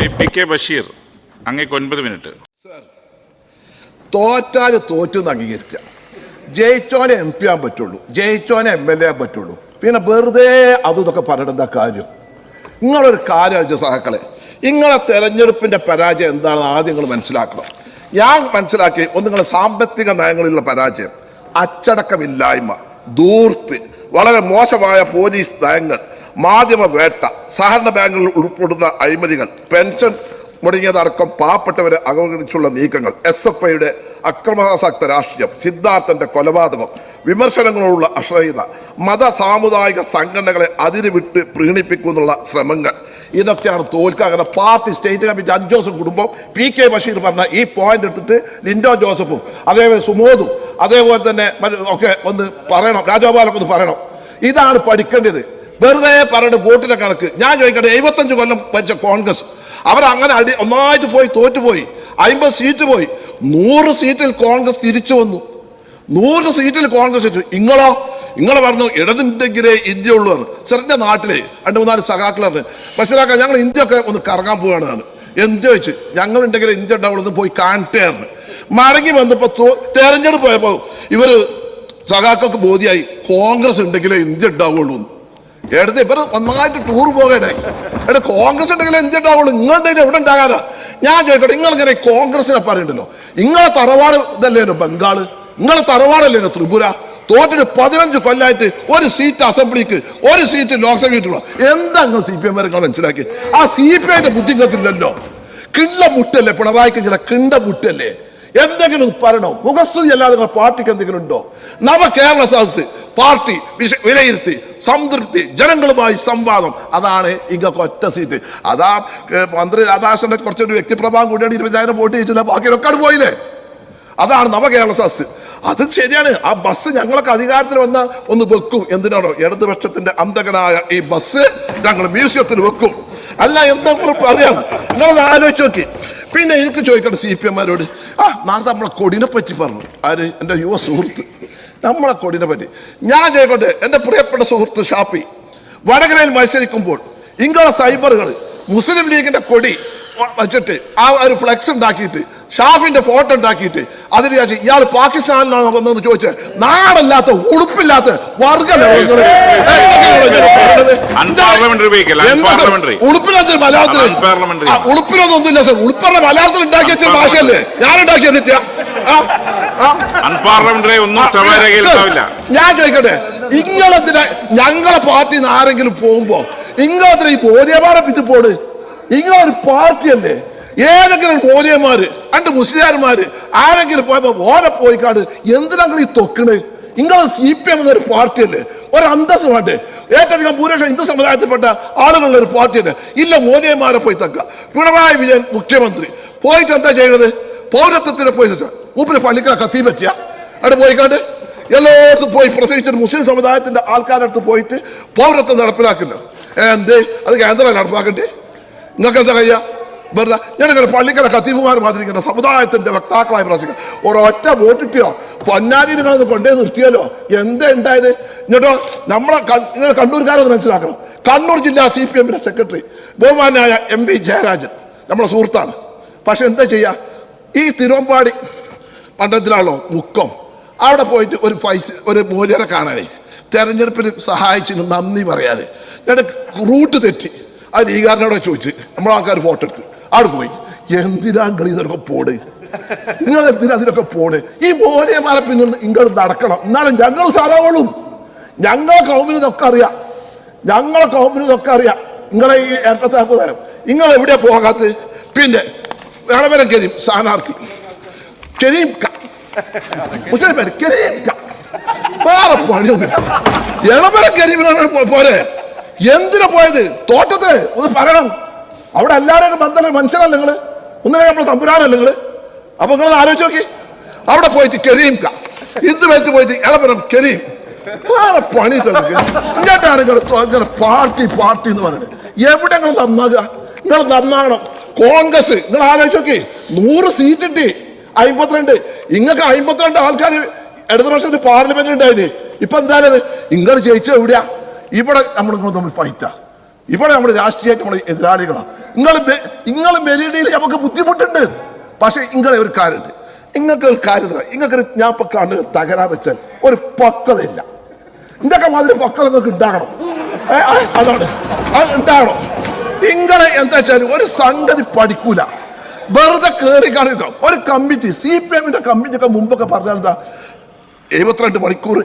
Shri P K Basheer അങ്ങേക്ക് ഒൻപത് minute. തോറ്റാൽ തോറ്റെന്ന് അംഗീകരിക്കാം. ജയിച്ചോനെ എം പി ആകാൻ പറ്റുള്ളൂ. ജയിച്ചോനെ എം എൽ എ ആകാൻ പറ്റുള്ളൂ. പിന്നെ വെറുതെ അതും ഇതൊക്കെ പറയേണ്ട കാര്യം? നിങ്ങളൊരു കാര്യം സഹാക്കളെ. നിങ്ങളെ തെരഞ്ഞെടുപ്പിന്റെ പരാജയം എന്താണെന്ന് ആദ്യം നിങ്ങൾ മനസ്സിലാക്കണം. ഞാൻ മനസ്സിലാക്കി ഒന്ന് നിങ്ങളുടെ സാമ്പത്തിക നയങ്ങളിലുള്ള പരാജയം. അച്ചടക്കമില്ലായ്മ ദൂർത്ത് വളരെ മോശമായ പോലീസ് നയങ്ങൾ മാധ്യമ വേട്ട സഹകരണ ബാങ്കുകളിൽ ഉൾപ്പെടുന്ന അഴിമതികൾ പെൻഷൻ മുടങ്ങിയതടക്കം പാവപ്പെട്ടവരെ അവഗണിച്ചുള്ള നീക്കങ്ങൾ എസ് എഫ് ഐയുടെ അക്രമാസക്ത രാഷ്ട്രീയം സിദ്ധാർത്ഥന്റെ കൊലപാതകം വിമർശനങ്ങളോടുള്ള അശ്രയത മത സാമുദായിക സംഘടനകളെ അതിരുവിട്ട് പ്രീണിപ്പിക്കുന്നുള്ള ശ്രമങ്ങൾ. ഇതൊക്കെയാണ് തോൽക്കുക അങ്ങനെ പാർട്ടി സ്റ്റേറ്റ് കമ്മിറ്റി അഞ്ചോസം കുടുംബം പി കെ ബഷീർ പറഞ്ഞ ഈ പോയിന്റ് എടുത്തിട്ട് ലിൻഡോ ജോസഫും അതേപോലെ സുമോദും അതേപോലെ തന്നെ ഒക്കെ ഒന്ന് പറയണം. രാജഗോപാലൊക്കെ ഒന്ന് പറയണം. ഇതാണ് പഠിക്കേണ്ടത്. വെറുതെ പറഞ്ഞിട്ട് വോട്ടിന്റെ കണക്ക്. ഞാൻ ചോദിക്കട്ടെ എഴുപത്തഞ്ച് കൊല്ലം വെച്ച കോൺഗ്രസ് അവരങ്ങനെ അടി ഒന്നായിട്ട് പോയി തോറ്റുപോയി അമ്പത് സീറ്റ് പോയി. നൂറ് സീറ്റിൽ കോൺഗ്രസ് തിരിച്ചു വന്നു. നൂറ് സീറ്റിൽ കോൺഗ്രസ് വെച്ചു ഇങ്ങളോ ഇങ്ങളെ പറഞ്ഞു ഇടതുണ്ടെങ്കിലേ ഇന്ത്യ ഉള്ളൂ എന്ന് സാറിന്റെ നാട്ടിലെ രണ്ട് മൂന്നാൽ സഖാക്കളാണ് ബഷീറാക്ക ഞങ്ങൾ ഇന്ത്യ ഒക്കെ ഒന്ന് കറങ്ങാൻ പോവുകയാണ് എന്ത് ചോദിച്ചു? ഞങ്ങൾ ഉണ്ടെങ്കിൽ ഇന്ത്യ ഉണ്ടാവുള്ളൂ പോയി കാണട്ടേന്ന് മടങ്ങി വന്നപ്പോൾ തെരഞ്ഞെടുപ്പ് പോയപ്പോ ഇവർ സഖാക്കൾക്ക് ബോധ്യമായി കോൺഗ്രസ് ഉണ്ടെങ്കിലേ ഇന്ത്യ ഉണ്ടാവുള്ളൂ എടുത്ത് ഇവർ നന്നായിട്ട് ടൂർ പോകട്ടെ. എടാ കോൺഗ്രസ് ഉണ്ടെങ്കിൽ എന്ത് ഉണ്ടാവുള്ളൂ നിങ്ങളുടെ എവിടെ ഉണ്ടാകാനാ? ഞാൻ ചോദിക്കട്ടെ നിങ്ങളിങ്ങനെ കോൺഗ്രസിനെ പറയുന്നുണ്ടല്ലോ നിങ്ങളെ തറവാട് ഇതല്ലേനോ ബംഗാൾ? നിങ്ങളെ തറവാടല്ലേനോ ത്രിപുര? തോറ്റിട്ട് പതിനഞ്ച് കൊല്ലായിട്ട് ഒരു സീറ്റ് അസംബ്ലിക്ക് ഒരു സീറ്റ് ലോക്സഭയ്ക്കുള്ള എന്താ നിങ്ങൾ സി പി എം വരെ മനസ്സിലാക്കി ആ സി പി ഐന്റെ ബുദ്ധി കേൾക്കില്ലല്ലോ കിണ്ട മുട്ടല്ലേ പിണറായിക്ക് ഇങ്ങനെ കിണ്ട മുട്ടല്ലേ എന്തെങ്കിലും പറയണോ? മുഖസ്തുതി അല്ലാതെ നിങ്ങളുടെ പാർട്ടിക്ക് എന്തെങ്കിലും ഉണ്ടോ? നവ കേരള സദസ് പാർട്ടി വിലയിരുത്തി സംതൃപ്തി ജനങ്ങളുമായി സംവാദം. അതാണ് ഇങ്ങൊക്കെ ഒറ്റ സീറ്റ്. അതാ മന്ത്രി രാധാകൃഷ്ണന്റെ കുറച്ചൊരു വ്യക്തിപ്രഭാവം കൂടിയാണ് ഇരുപതിനായിരം വോട്ട് ചെയ്യിച്ചില്ല ബാക്കിയൊക്കെ പോയില്ലേ? അതാണ് നവകേരള സസ് അത് ശരിയാണ്. ആ ബസ് ഞങ്ങളൊക്കെ അധികാരത്തിൽ വന്ന ഒന്ന് വെക്കും. എന്തിനാണോ? ഇടതുപക്ഷത്തിന്റെ അന്തകനായ ഈ ബസ് ഞങ്ങൾ മ്യൂസിയത്തിൽ വെക്കും. അല്ല എന്താ പറയാം. നിങ്ങളത് ആലോചിച്ച് നോക്കി. പിന്നെ എനിക്ക് ചോദിക്കട്ടെ സി പി എമ്മാരോട് ആ നാളെ നമ്മളെ കൊടിനെ പറ്റി പറഞ്ഞു. ആര്? എന്റെ യുവ സുഹൃത്ത്. നമ്മളെ കൊടിനെ പറ്റി. ഞാൻ ചെയ്യട്ടെ എന്റെ പ്രിയപ്പെട്ട സുഹൃത്ത് ഷാപ്പി വടകരയിൽ മത്സരിക്കുമ്പോൾ ഇങ്ങളെ സൈബറുകൾ മുസ്ലിം ലീഗിന്റെ കൊടി വച്ചിട്ട് ആ ഒരു ഫ്ലെക്സ് ഉണ്ടാക്കിയിട്ട് ഷാഫിന്റെ ഫോട്ടോ ഉണ്ടാക്കിയിട്ട് അതിന് വിചാരിച്ച് ഇയാൾ പാകിസ്ഥാനിലാണ് വന്നതെന്ന് ചോദിച്ച് നാടല്ലാത്ത ഉടുപ്പില്ലാത്ത വർഗ ഉടുപ്പിനൊന്നും. ഉടുപ്പില്ലാത്ത മലയാളത്തിൽ ഒന്നുമില്ല സർ. ഉളുപ്പറ മലയാളത്തിൽ ഉണ്ടാക്കിയ ഭാഷയല്ലേ ഞാൻ ഉണ്ടാക്കിയ ആ. അൺപാർലമെന്ററി ഒന്നും സഭാരേഖയിൽ ഞാൻ ചോദിക്കട്ടെ ഇങ്ങളത്തിന് ഞങ്ങളെ പാർട്ടിയിൽ നിന്ന് ആരെങ്കിലും പോകുമ്പോ ഇങ്ങളത്തിന് ഈ ബോധ്യമാരെ പിറ്റ് പോട് ഇങ്ങളൊരു പാർട്ടിയല്ലേ? ഏതെങ്കിലും കോലിയന്മാര് രണ്ട് മുസ്ലിംമാര് ആരെങ്കിലും പോയപ്പോ ഓരെ പോയിക്കാട് എന്തിനാ നിങ്ങൾ ഈ തൊക്കണ് നിങ്ങൾ സി പി എം എന്നൊരു പാർട്ടിയല്ലേ? ഒരു അന്തസ് വേണ്ടേ? ഏറ്റവും ഭൂരിപക്ഷം ഹിന്ദു സമുദായത്തിൽപ്പെട്ട ആളുകളുടെ ഒരു പാർട്ടിയല്ലേ? ഇല്ല മോദിയന്മാരെ പോയി തക്ക. പിണറായി വിജയൻ മുഖ്യമന്ത്രി. പോയിട്ട് എന്താ ചെയ്യുന്നത് പൗരത്വത്തിന് പോയി മൂപ്പിന് പള്ളിക്കല കത്തി പറ്റിയ അവിടെ പോയിക്കാണ്ട് എല്ലായിടത്തും പോയി പ്രസംഗിച്ചിട്ട് മുസ്ലിം സമുദായത്തിന്റെ ആൾക്കാരുടെ അടുത്ത് പോയിട്ട് പൗരത്വം നടപ്പിലാക്കില്ല എന്ത്? അത് കേന്ദ്രം നടപ്പാക്കണ്ടേ? നിങ്ങൾക്ക് എന്താ കയ്യ വെറുതെ ഞാനിങ്ങനെ പള്ളിക്കല കത്തീപുമാർ മാതിരിക്കുന്ന സമുദായത്തിന്റെ വക്താക്കളായി പ്രസംഗം ഒരൊറ്റ വോട്ടിട്ടോ പൊന്നാരി നിങ്ങളൊന്ന് കൊണ്ടേ നിർത്തിയല്ലോ എന്താ ഉണ്ടായത്? എന്നിട്ടോ നമ്മളെ നിങ്ങൾ കണ്ണൂർക്കാരൊന്ന് മനസ്സിലാക്കണം. കണ്ണൂർ ജില്ലാ സി പി എമ്മിന്റെ സെക്രട്ടറി ബഹുമാനായ എം പി ജയരാജൻ നമ്മുടെ സുഹൃത്താണ്. പക്ഷെ എന്താ ചെയ്യാ? ഈ തിരുവമ്പാടി പണ്ടത്തിലാണല്ലോ മുക്കം. അവിടെ പോയിട്ട് ഒരു ഫൈസ് ഒരു മൂല്യരെ കാണാനേ. തെരഞ്ഞെടുപ്പിൽ സഹായിച്ചിന് നന്ദി പറയാതെ ഞാൻ റൂട്ട് തെറ്റി. അത് ലീഗാരനോടെ ചോദിച്ച്. നമ്മൾ ആൾക്കാർ ഫോട്ടോ എടുത്ത്. അവിടെ പോയി. എന്തിനാ നിങ്ങൾ ഇതൊക്കെ പോട് നിങ്ങൾ എന്തിനാ അതിനൊക്കെ പോട് ഈ മോനെമാരെ പിന്നെ നിങ്ങൾ നടക്കണം. എന്നാലും ഞങ്ങൾ സാറാവോളും. ഞങ്ങളെ കൗമിന് ഇതൊക്കെ അറിയാം. ഞങ്ങളെ കൗമിന് ഇതൊക്കെ അറിയാം. നിങ്ങളെ ഈ ഏട്ടത്താക്ക് തരം. നിങ്ങൾ എവിടെയാ പോകാത്തത്? പിന്നെ വേണമെങ്കിലും കരീം സ്ഥാനാർത്ഥി. കരീം പേര് കരീം വേറെ പണിയൊന്നും ഇളമര കരീമിനാണ് പോരെ. എന്തിനാ പോയത്? തോട്ടത്ത് ഒന്ന് പറയണം. അവിടെ എല്ലാവരും ബന്ധന മനുഷ്യനല്ല നിങ്ങൾ. ഒന്നിനെ നമ്മൾ തമ്പുരാനല്ല നിങ്ങൾ. അപ്പൊ നിങ്ങൾ ആലോചിച്ച് നോക്കി. അവിടെ പോയിട്ട് കരീം ക ഇത് വെച്ച് പോയിട്ട് ഇളമരം കരീം വേറെ പണി ഇങ്ങോട്ടാണ് ഇങ്ങനെ. പാർട്ടി പാർട്ടി എന്ന് പറയുന്നത് എവിടെ നിങ്ങൾ നന്നാകുക നിങ്ങൾ നന്നാകണം. കോൺഗ്രസ് നിങ്ങൾ ആലോചിച്ച് നോക്കി. നൂറ് സീറ്റ് കിട്ടി. അമ്പത്തിരണ്ട് ഇങ്ങക്ക് അമ്പത്തിരണ്ട് ആൾക്കാർ ഇടതുപക്ഷത്തിന് പാർലമെന്റ് ഉണ്ടായിന്. ഇപ്പൊ എന്തായാലും നിങ്ങൾ ജയിച്ചത് എവിടെയാ? ഇവിടെ നമ്മൾ തമ്മിൽ ഫൈറ്റാ ഇവിടെ നമ്മൾ രാഷ്ട്രീയമായിട്ട് നമ്മൾ എതിരാളികളാണ് നിങ്ങൾ നിങ്ങൾ മെലിഡിയിൽ നമുക്ക് ബുദ്ധിമുട്ടുണ്ട്. പക്ഷെ നിങ്ങളെ ഒരു കാര്യമുണ്ട് നിങ്ങൾക്ക് ഒരു കാര്യത്തിൽ നിങ്ങൾക്ക് ഞാൻ ഇപ്പൊ കണ്ട് തകരാ വെച്ചാൽ ഒരു പക്വതയില്ല. ഇതൊക്കെ മാതിരി പക്വത നിങ്ങൾക്ക് ഉണ്ടാകണം. അതാണ്. അത് ഉണ്ടാകണം. നിങ്ങളെ എന്താ വെച്ചാൽ ഒരു സംഗതി പഠിക്കൂല. വെറുതെ കയറി കാണിക്കുക ഒരു കമ്മിറ്റി സി പി എമ്മിന്റെ കമ്മിറ്റി ഒക്കെ മുമ്പൊക്കെ പറഞ്ഞാൽ എന്താ എഴുപത്തിരണ്ട് മണിക്കൂർ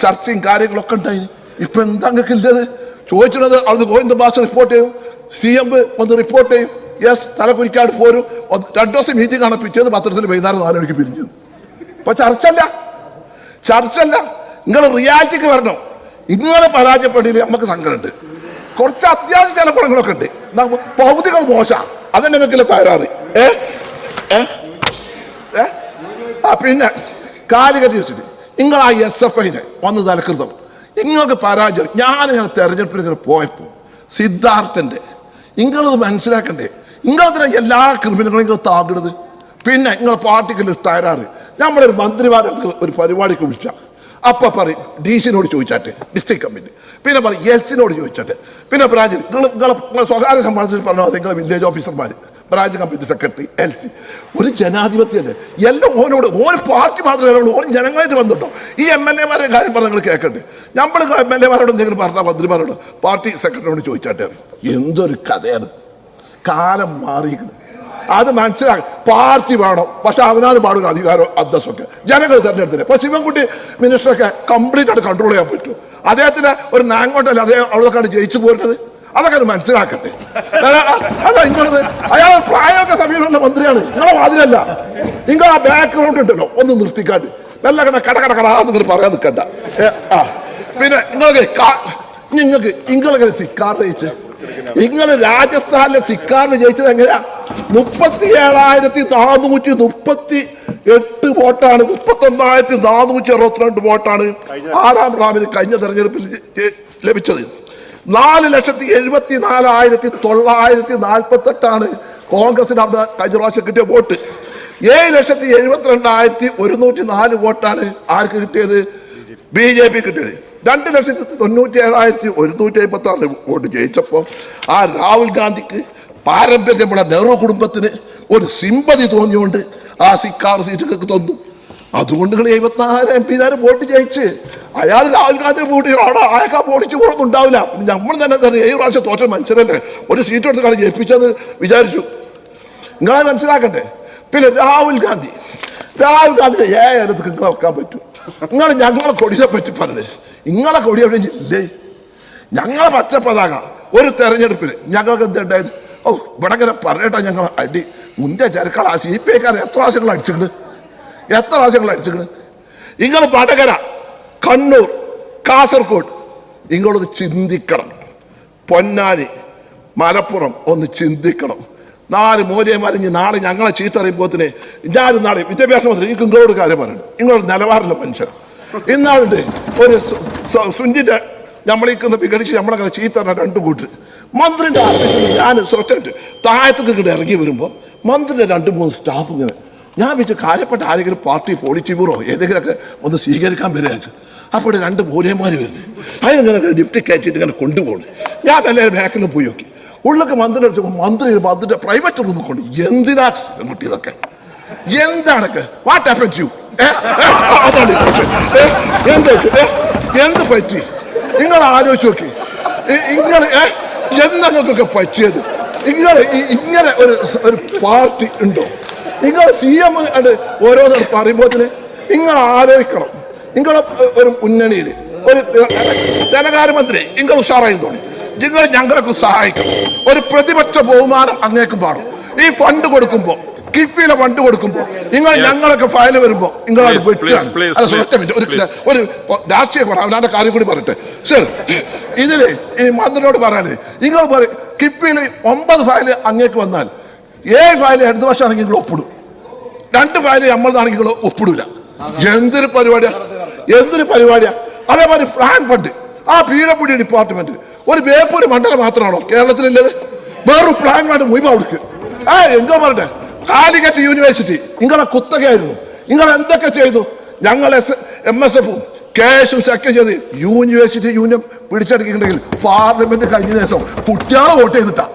ചർച്ചയും കാര്യങ്ങളൊക്കെ ഉണ്ടായി. ഇപ്പൊ എന്താ നിങ്ങൾക്ക് ഇല്ലത്? ചോദിച്ചത് അവിടുന്ന് ഗോവിന്ദ ഭാഷ റിപ്പോർട്ട് ചെയ്യും. സി എം വന്ന് റിപ്പോർട്ട് ചെയ്യും. യെസ് തലകുരിക്കാട് പോരും. രണ്ടു ദിവസം മീറ്റിംഗ് ആണ്. പിറ്റേന്ന് പത്രത്തിൽ വൈകുന്നേരം നാല് മണിക്ക് പിരിഞ്ഞു. ഇപ്പൊ ചർച്ചല്ല ചർച്ചല്ല നിങ്ങൾ റിയാലിറ്റിക്ക് വരണം. ഇങ്ങനെ പരാജയപ്പെട്ടില്ല നമുക്ക് സങ്കടമുണ്ട്. കുറച്ച് അത്യാവശ്യ ചില പടങ്ങളൊക്കെ ഉണ്ട്. നമ്മ- ഭൗതികം അതന്നെ നിങ്ങൾക്കില്ല തകരാറ്. ഏ? ഏ? ആ പിന്നെ കാലികറ്റ് വെച്ചിട്ട് നിങ്ങൾ ആ എസ് എഫ് ഐനെ വന്ന് തലക്കൃതം നിങ്ങൾക്ക് പരാജയം. ഞാനിങ്ങനെ തെരഞ്ഞെടുപ്പിൽ ഇങ്ങനെ പോയപ്പോൾ സിദ്ധാർത്ഥന്റെ നിങ്ങളത് മനസ്സിലാക്കണ്ടേ? നിങ്ങളതിനെ എല്ലാ ക്രിമിനലുകളും നിങ്ങൾ താകിടുന്നത് പിന്നെ നിങ്ങളെ പാർട്ടിക്കുള്ള തകരാറ്. നമ്മളൊരു മന്ത്രിമാരുടെ ഒരു പരിപാടിക്ക് വിളിച്ച അപ്പൊ പറയും ഡി സിനോട് ചോദിച്ചാട്ടെ ഡിസ്ട്രിക്ട് കമ്മിറ്റി പിന്നെ പറയും എൽസിനോട് ചോദിച്ചാട്ടെ. പിന്നെ ബ്രാഞ്ചിൽ നിങ്ങൾ നിങ്ങളെ സ്വകാര്യ സമ്മാനത്തിൽ പറഞ്ഞാൽ നിങ്ങൾ വില്ലേജ് ഓഫീസർമാർ branch committee secretary L C ഒരു ജനാധിപത്യമല്ലേ എല്ലാം ഓനോട് ഓരോ പാർട്ടി മാത്രമേ ഉള്ളൂ ഓരോ ജനങ്ങളായിട്ട് വന്നിട്ടോ ഈ എം എൽ എമാരുടെ കാര്യം പറഞ്ഞു നിങ്ങൾ കേൾക്കട്ടെ നമ്മൾ എം എൽ എമാരോട് എന്തെങ്കിലും പറഞ്ഞാൽ മന്ത്രിമാരോട് പാർട്ടി സെക്രട്ടറിയോട് ചോദിച്ചാട്ടെ. എന്തൊരു കഥയാണ്. കാലം മാറിയിരിക്കുന്നു. അത് മനസ്സിലാക്കി. പാർട്ടി വേണം. പക്ഷെ അവനാണ് പാടുന്ന അധികാരം അന്തസ്സൊക്കെ. ജനങ്ങൾ തെരഞ്ഞെടുത്തില്ല ഇപ്പൊ ശിവൻകുട്ടി മിനിസ്റ്ററൊക്കെ കംപ്ലീറ്റ് ആയിട്ട് കൺട്രോൾ ചെയ്യാൻ പറ്റും. അദ്ദേഹത്തിന് ഒരു നാങ്കോട്ടല്ല അദ്ദേഹം അവിടെക്കാണ് ജയിച്ചു പോരുന്നത്? അതൊക്കെ അത് മനസ്സിലാക്കട്ടെ. അല്ല, ഇങ്ങനത് അയാൾ പ്രായമൊക്കെ സമീപമുള്ള മന്ത്രിയാണ്. നിങ്ങളെ വാതിലല്ല നിങ്ങൾ ആ ബാക്ക്ഗ്രൗണ്ട് ഉണ്ടല്ലോ. ഒന്ന് നിർത്തിക്കാണ്ട്. നല്ല കട കട കട നിങ്ങൾ പറയാൻ നിൽക്കണ്ട. പിന്നെ നിങ്ങൾക്ക് നിങ്ങൾക്ക് നിങ്ങളെങ്ങനെ സിക്കാർ ജയിച്ച് നിങ്ങൾ രാജസ്ഥാനിലെ സിക്കാറിൽ ജയിച്ചത് എങ്ങനെയാ? മുപ്പത്തി ഏഴായിരത്തി നാനൂറ്റി മുപ്പത്തി എട്ട് വോട്ടാണ്. മുപ്പത്തി ഒന്നായിരത്തി നാനൂറ്റി അറുപത്തിരണ്ട് വോട്ടാണ് ആറാം റാമിന് കഴിഞ്ഞ തെരഞ്ഞെടുപ്പിൽ ലഭിച്ചത്. നാല് ലക്ഷത്തി എഴുപത്തി നാലായിരത്തി തൊള്ളായിരത്തി നാൽപ്പത്തി എട്ടാണ് കോൺഗ്രസിന് അവിടെ കഴിഞ്ഞ പ്രാവശ്യം കിട്ടിയ വോട്ട്. ഏഴ് ലക്ഷത്തി എഴുപത്തിരണ്ടായിരത്തി ഒരുന്നൂറ്റി നാല് വോട്ടാണ് ആർക്ക് കിട്ടിയത്? ബി ജെ പി കിട്ടിയത്. രണ്ട് ലക്ഷത്തി തൊണ്ണൂറ്റി ഏഴായിരത്തി ഒരുന്നൂറ്റി അമ്പത്തി ആറ് വോട്ട് ജയിച്ചപ്പോൾ ആ രാഹുൽ ഗാന്ധിക്ക് പാരമ്പര്യമുള്ള നെഹ്റു കുടുംബത്തിന് ഒരു സിമ്പതി തോന്നിയോണ്ട് ആ സിക്കാർ സീറ്റുകൾക്ക് തന്നു. അതുകൊണ്ട് നിങ്ങൾ എഴുപത്തിനാല് എം പിമാർ വോട്ട് ജയിച്ച് അയാൾ രാഹുൽ ഗാന്ധി വോട്ട് ചെയ്യും. അവിടെ അയാൾക്ക് വോടിച്ച് പോകണമെന്ന് ഉണ്ടാവില്ല. നമ്മൾ തന്നെ തന്നെ ഏഴ് പ്രാവശ്യം തോറ്റ മനുഷ്യരല്ലേ? ഒരു സീറ്റ് എടുത്ത് ജയിപ്പിച്ചെന്ന് വിചാരിച്ചു. നിങ്ങളെ മനസ്സിലാക്കണ്ടേ? പിന്നെ രാഹുൽ ഗാന്ധി രാഹുൽ ഗാന്ധി ഏഴെടുത്ത് നിങ്ങൾ വെക്കാൻ പറ്റും. നിങ്ങൾ ഞങ്ങളെ കൊടിയെ പറ്റി പറഞ്ഞേ. നിങ്ങളെ കൊടി എവിടെ ഇല്ലേ? ഞങ്ങളെ പച്ച പതാക ഒരു തെരഞ്ഞെടുപ്പിൽ ഞങ്ങൾക്ക് എന്തുണ്ടായത് ഓ ഇവിടെ ഇങ്ങനെ പറഞ്ഞിട്ടാ ഞങ്ങൾ അടി. മുന്തിയ ചെറുക്കൾ ആ സി പി ഐക്കാർ എത്ര പ്രാവശ്യങ്ങൾ അടിച്ചിട്ടുണ്ട് എത്ര പ്രാവശ്യങ്ങൾ അടിച്ചിട്ടുണ്ട് നിങ്ങൾ വടകര കണ്ണൂർ കാസർഗോഡ് നിങ്ങളൊന്ന് ചിന്തിക്കണം. പൊന്നാനി മലപ്പുറം ഒന്ന് ചിന്തിക്കണം. നാല് മൂല്യമാരിഞ്ഞ് നാളെ ഞങ്ങളെ ചീത്തറിയുമ്പോത്തിന് ഞാൻ നാളെ വിദ്യാഭ്യാസ മന്ത്രി നിങ്ങൾക്ക് നിങ്ങളോട് കാര്യം പറയണം. നിങ്ങളൊരു നിലവാരമുള്ള മനുഷ്യൻ ഇന്നാളുണ്ട് ഒരു സുഞ്ചിന്റെ നമ്മളെ വിഘടിച്ച് നമ്മളങ്ങനെ ചീത്ത രണ്ടു കൂട്ടർ മന്ത്രിന്റെ ഞാൻ സ്വർട്ടുണ്ട് താഴത്തേക്ക് ഇങ്ങോട്ട് ഇറങ്ങി വരുമ്പോൾ മന്ത്രിന്റെ രണ്ട് മൂന്ന് സ്റ്റാഫ് ഇങ്ങനെ. ഞാൻ വെച്ച് കാര്യപ്പെട്ട ആരെങ്കിലും പാർട്ടി പോളിറ്റി ബ്യൂറോ ഏതെങ്കിലുമൊക്കെ ഒന്ന് സ്വീകരിക്കാൻ വരിക അപ്പോൾ രണ്ട് മൂലയന്മാർ വരുന്നു. അതിനിങ്ങനെ ലിഫ്റ്റ് കയറ്റിയിട്ട് ഇങ്ങനെ കൊണ്ടുപോകണം ഞാൻ വല്ല ബാക്കിൽ പോയി നോക്കി. ഉള്ളൊക്കെ മന്ത്രി അടിച്ചപ്പോൾ മന്ത്രി മന്ത്രിയുടെ പ്രൈവറ്റ് റൂമിൽ കൊണ്ട് എന്തിനാ കുട്ടി എന്താണൊക്കെ വാട്ട് ഹാപ്പൻ യു അതാണ്. എന്ത് എന്ത് പറ്റി? നിങ്ങൾ ആലോചിച്ച് നോക്കി. ഇങ്ങനെ എന്തൊക്കെ പറ്റിയത്? ഇങ്ങനെ ഇങ്ങനെ ഒരു ഒരു പാർട്ടി ഉണ്ടോ? നിങ്ങൾ സി എം ഓരോന്നും പറയുമ്പോൾ നിങ്ങൾ ആലോചിക്കണം. നിങ്ങൾ ഒരു മുന്നണിയിൽ ഒരു ധനകാര്യമന്ത്രി നിങ്ങൾ ഉഷാറായി തോന്നി. നിങ്ങൾ ഞങ്ങൾക്ക് സഹായിക്കണം. ഒരു പ്രതിപക്ഷ ബഹുമാനം അങ്ങേക്കും പാടും. ഈ ഫണ്ട് കൊടുക്കുമ്പോ കിഫിയിലെ ഫണ്ട് കൊടുക്കുമ്പോ നിങ്ങൾ. ഞങ്ങളൊക്കെ ഫയൽ വരുമ്പോ നിങ്ങൾ വെട്ടുകയാണ്. അല്ല, ഒറ്റ മിനിറ്റ്, ഒരു. ഒരു രാഷ്ട്രീയ അവനാന്റെ കാര്യം കൂടി പറയട്ടെ സർ ഇതിൽ ഈ മന്ത്രിയോട് പറയാനേ നിങ്ങൾ പറയും കിഫിയിൽ ഒമ്പത് ഫയൽ അങ്ങേക്ക് വന്നാൽ ഏഴ് ഫയൽ വർഷം വർഷമാണെങ്കിൽ നിങ്ങൾ ഒപ്പിടും. രണ്ട് ഫയൽ നമ്മളതാണെങ്കിൽ നിങ്ങൾ ഒപ്പിടൂല. എന്തൊരു പരിപാടിയാ? എന്തൊരു പരിപാടിയാ? അതേമാതിരി ഫ്ലാൻ ഫണ്ട്. ആ പീഡപ്പുടി ഡിപ്പാർട്ട്മെന്റ്. ഒരു വേപ്പൂര് മണ്ഡലം മാത്രമാണോ കേരളത്തിലുള്ളത്? വേറൊരു പ്ലാൻ വേണ്ട മുഴുവൻ കൊടുക്കുക ഏ എന്തോ പറയട്ടെ കാലിക്കറ്റ് യൂണിവേഴ്സിറ്റി. നിങ്ങളെ കുത്തകയായിരുന്നു. നിങ്ങൾ എന്തൊക്കെ ചെയ്തു? ഞങ്ങൾ എസ് എം എസ് എഫും കേസും ചെക്ക് ചെയ്ത് യൂണിവേഴ്സിറ്റി യൂണിയൻ പിടിച്ചെടുക്കുന്നുണ്ടെങ്കിൽ പാർലമെന്റ് കഴിഞ്ഞ ദിവസം കുട്ടികളെ വോട്ട് ചെയ്തിട്ടാ.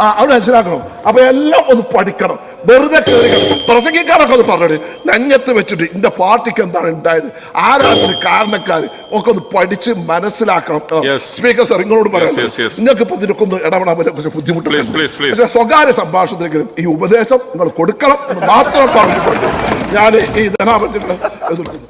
ആ അവിടെ മനസ്സിലാക്കണം. അപ്പൊ എല്ലാം ഒന്ന് പഠിക്കണം. വെറുതെ കയറി. പ്രസംഗിക്കാനൊക്കെ ഒന്ന് പറഞ്ഞത് നെഞ്ഞത്ത് വെച്ചിട്ട് ഇന്റെ പാർട്ടിക്ക് എന്താണ് ഉണ്ടായത്? ആരാണ് കാരണക്കാർ ഒക്കെ ഒന്ന് പഠിച്ച് മനസ്സിലാക്കണം. സ്പീക്കർ സാർ നിങ്ങളോട് പറയാം. നിങ്ങൾക്ക് ഇപ്പൊ ഇതിനൊക്കെ ഒന്ന് ഇടപെടാൻ പറ്റും ബുദ്ധിമുട്ടില്ല. സ്വകാര്യ സംഭാഷണത്തിലെങ്കിലും ഈ ഉപദേശം നിങ്ങൾ കൊടുക്കണം എന്ന് മാത്രം പറഞ്ഞുകൊണ്ട് ഞാൻ ഈ ധനാപത്യങ്ങളെ എതിർക്കുന്നു.